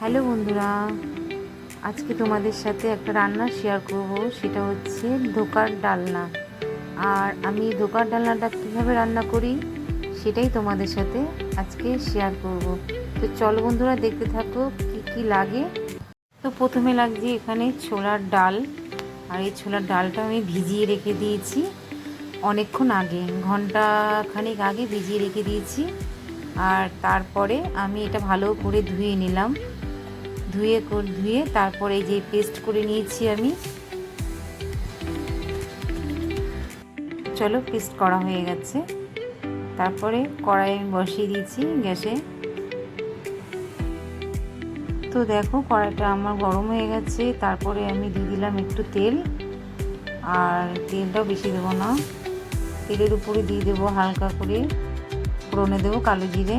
Hello বন্ধুরা, আজকে তোমাদের সাথে একটা রান্না শেয়ার করব, সেটা হচ্ছে ধোকার ডালনা। আর আমি ধোকার ডালনাটা কীভাবে রান্না করি, সেটাই তোমাদের সাথে আজকে শেয়ার করব। তো চলো বন্ধুরা, দেখতে থাকো কি কি লাগে। তো প্রথমে লাগছে এখানে ছোলার ডাল। আর এই ছোলার ডালটা আমি ভিজিয়ে রেখে দিয়েছি অনেকক্ষণ আগে, ঘণ্টা খানিক আগে ভিজিয়ে রেখে দিয়েছি। আর তারপরে আমি এটা ভালো করে ধুয়ে নিলাম। ধুয়ে ধুয়ে তারপরে যে পেস্ট করে নিয়েছি আমি। চলো পেস্ট করা হয়ে গেছে। তারপরে কড়াই আমি বসিয়ে দিয়েছি গ্যাসে। তো দেখো কড়াইটা আমার গরম হয়ে গেছে, তারপরে আমি দিয়ে দিলাম একটু তেল। আর তেলটাও বেশি দেবো না। তেলের উপরে দিয়ে দেবো হালকা করে। ফোড়নে দেবো কালো জিরে।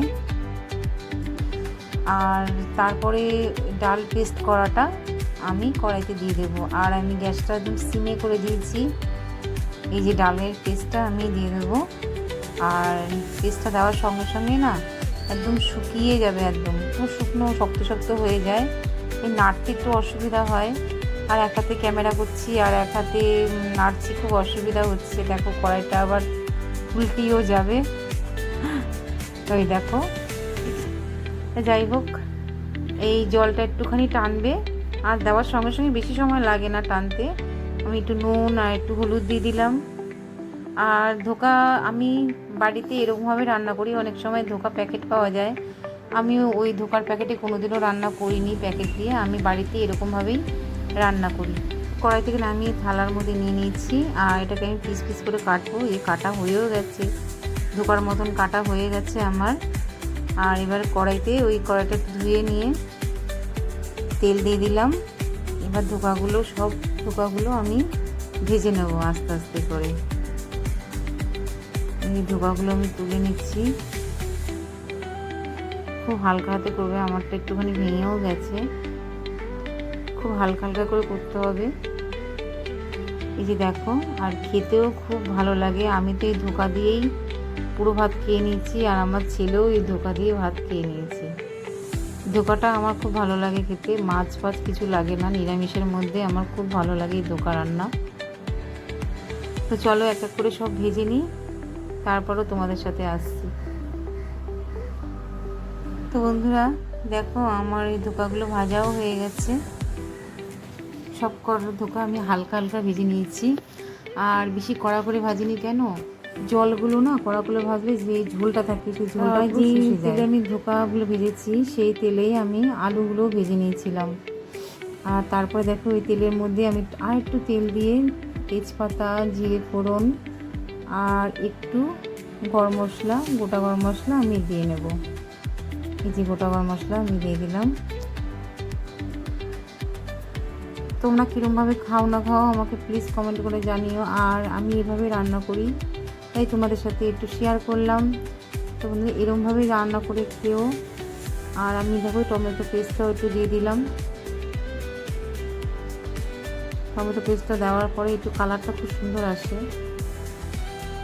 আর তারপরে ডাল পেস্ট করাটা আমি কড়াইতে দিয়ে দেবো। আর আমি গ্যাসটা একদম সিমে করে দিয়েছি। এই যে ডালের পেস্টটা আমি দিয়ে দেবো। আর পেস্টটা দেওয়ার সঙ্গে সঙ্গে না একদম শুকিয়ে যাবে একদম। পুরো শুকনো, শক্ত শক্ত হয়ে যায়। এই নাড়তে একটু অসুবিধা হয়। আর এক হাতে ক্যামেরা করছি আর এক হাতে নাড়ছি খুব অসুবিধা হচ্ছে। দেখো কড়াইটা আবার উল্টিও যাবে। এই দেখো যাই হোক, এই জলটা একটুখানি টানবে। আর দেওয়ার সঙ্গে সঙ্গে বেশি সময় লাগে না টানতে। আমি একটু নুন আর একটু হলুদ দিয়ে দিলাম। আর ধোকা আমি বাড়িতে এরকমভাবে রান্না করি, অনেক সময় ধোকা প্যাকেট পাওয়া যায়। আমি ওই ধোকার প্যাকেটে কোনোদিনও রান্না করিনি প্যাকেট দিয়ে, আমি বাড়িতে এরকমভাবেই রান্না করি। কড়াই থেকে নামিয়ে থালার মধ্যে নিয়ে নিয়েছি, আর এটাকে আমি পিস পিস করে কাটবো। এই কাটা হয়েও গেছে। ধোকার মতন কাটা হয়ে গেছে আমার। আর এবার কড়াইতে ওই কড়াইটা ধুয়ে নিয়ে তেল দিয়ে দিলাম। এবার ধোকাগুলো, সব ধোকাগুলো আমি ভেজে নেব আস্তে আস্তে করে। এই ধোকাগুলো আমি তুলে নিচ্ছি। খুব হালকা হাতে করবে, আমারটা একটুখানি ভেঙেও গেছে। খুব হালকা হালকা করে করতে হবে। এই যে দেখো, আর খেতেও খুব ভালো লাগে। আমি তো এই ধোকা দিয়েই পুরো ভাত খেয়ে নিয়েছি আর আমার ছেলেও এই ধোকা দিয়ে ভাত খেয়ে নিয়েছে। ধোকাটা আমার খুব ভালো লাগে খেতে, মাছ ফাছ কিছু লাগে না, নিরামিষের মধ্যে আমার খুব ভালো লাগে এই ধোকা রান্না। তো চলো এক এক করে সব ভেজে নিই, তারপরও তোমাদের সাথে আসছি। তো বন্ধুরা, দেখো আমার এই ধোকাগুলো ভাজাও হয়ে গেছে। সব কর ধোকা আমি হালকা হালকা ভেজে নিয়েছি। আর বেশি কড়া করে ভাজিনি কেন? জলগুলো না কড়া করে ভাজলে যে ঝোলটা থাকে সেই ঝোলটা যে তেলে আমি ধোকাগুলো ভেজেছি সেই তেলেই আমি আলুগুলো ভেজে নিয়েছিলাম। আর তারপরে দেখো ওই তেলের মধ্যে আমি আর একটু তেল দিয়ে তেজপাতা জিরে ফোড়ন আর একটু গরম মশলা গোটা গরম মশলা আমি দিয়ে নেব। এই যে গোটা গরম মশলা আমি দিয়ে দিলাম। তোমরা কীরমভাবে খাও না খাও আমাকে প্লিজ কমেন্ট করে জানিও। আর আমি এভাবে রান্না করি। তাই তোমাদের সাথে একটু শেয়ার করলাম। তো বন্ধু এরমভাবেই রান্না করে খেও। আর আমি দেখো টমেটো পেস্টটাও একটু দিয়ে দিলাম। টমেটো পেস্টটা দেওয়ার পরে একটু কালারটা খুব সুন্দর আসে।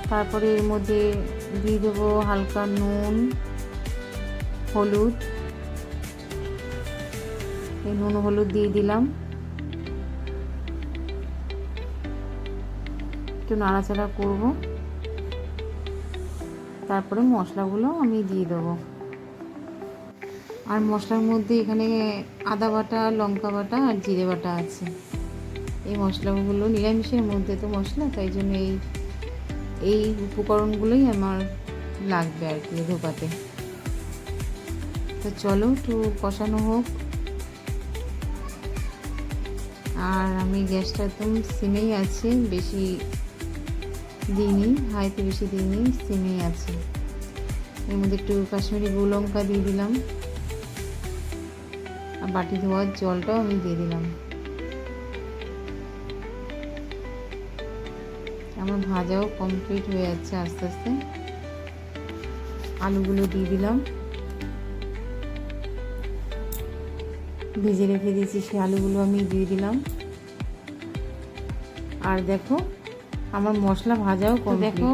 তারপরে এর মধ্যে দিয়ে দেবো হালকা নুন, হলুদ। এই নুন, হলুদ দিয়ে দিলাম। একটু নাড়াচাড়া করব। তারপরে মশলাগুলো আমি দিয়ে দেবো। আর মশলার মধ্যে এখানে আদা বাটা, লঙ্কা বাটা আর জিরে বাটা আছে। এই মশলাগুলো নিরামিষের মধ্যে তো মশলা, তাই জন্য এই এই উপকরণগুলোই আমার লাগবে আর কি ধোকাতে। তো চলো একটু কষানো হোক। আর আমি গ্যাসটা একদম সিমেই আছে, বেশি দিইনি হাইতে বেশি দিইনি সিমেই আছে। এর মধ্যে একটু কাশ্মীরি লঙ্কা দিয়ে দিলাম। আর বাটি ধোয়ার জলটাও আমি দিয়ে দিলাম। আমার ভাজাও কমপ্লিট হয়ে যাচ্ছে আস্তে আস্তে। আলুগুলো দিয়ে দিলাম। ভেজে রেখে দিয়েছি সেই আলুগুলো আমি দিয়ে দিলাম। আর দেখো আমার মশলা ভাজাও কম দেখো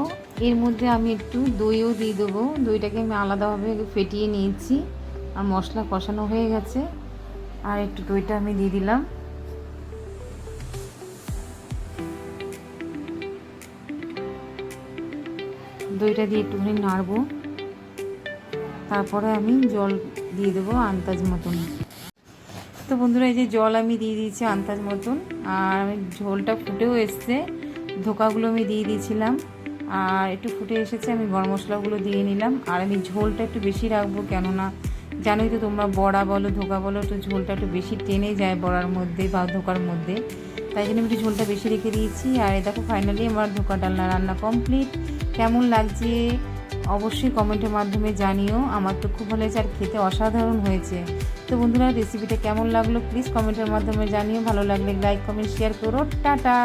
এর মধ্যে আমি একটু দইও দিয়ে দেবো। দইটাকে আমি আলাদাভাবে ফেটিয়ে নিয়েছি। আর মশলা কষানো হয়ে গেছে। আর একটু দইটা আমি দিয়ে দিলাম। দইটা দিয়ে একটুখানি নাড়বো। তারপরে আমি জল দিয়ে দেবো আন্দাজ মতন। তো বন্ধুরা এই যে জল আমি দিয়ে দিয়েছি আন্দাজ মতন। আর আমি ঝোলটা ফুটেও এসছে। ধোকাগুলো আমি দিয়ে দিয়েছিলাম। আর একটু ফুটে এসেছে, আমি গরম মশলাগুলো দিয়ে নিলাম। আর আমি ঝোলটা একটু বেশি রাখব, কেননা জানোই তো তোমরা বড়া বলো, ধোকা বলো, তো ঝোলটা একটু বেশি টেনে যায় বড়ার মধ্যে বা ধোকার মধ্যে। তাই জন্য আমি একটু ঝোলটা বেশি রেখে দিয়েছি। আর দেখো ফাইনালি আমার ধোকা ডালনা রান্না কমপ্লিট কেমন লাগছে অবশ্যই কমেন্টের মাধ্যমে জানিও। আমার তো খুব ভালো হয়েছে আর খেতে অসাধারণ হয়েছে। তো বন্ধুরা রেসিপিটা কেমন লাগল? প্লিজ কমেন্টের মাধ্যমে জানিও। ভালো লাগলে লাইক কমেন্ট শেয়ার করো। টাটা!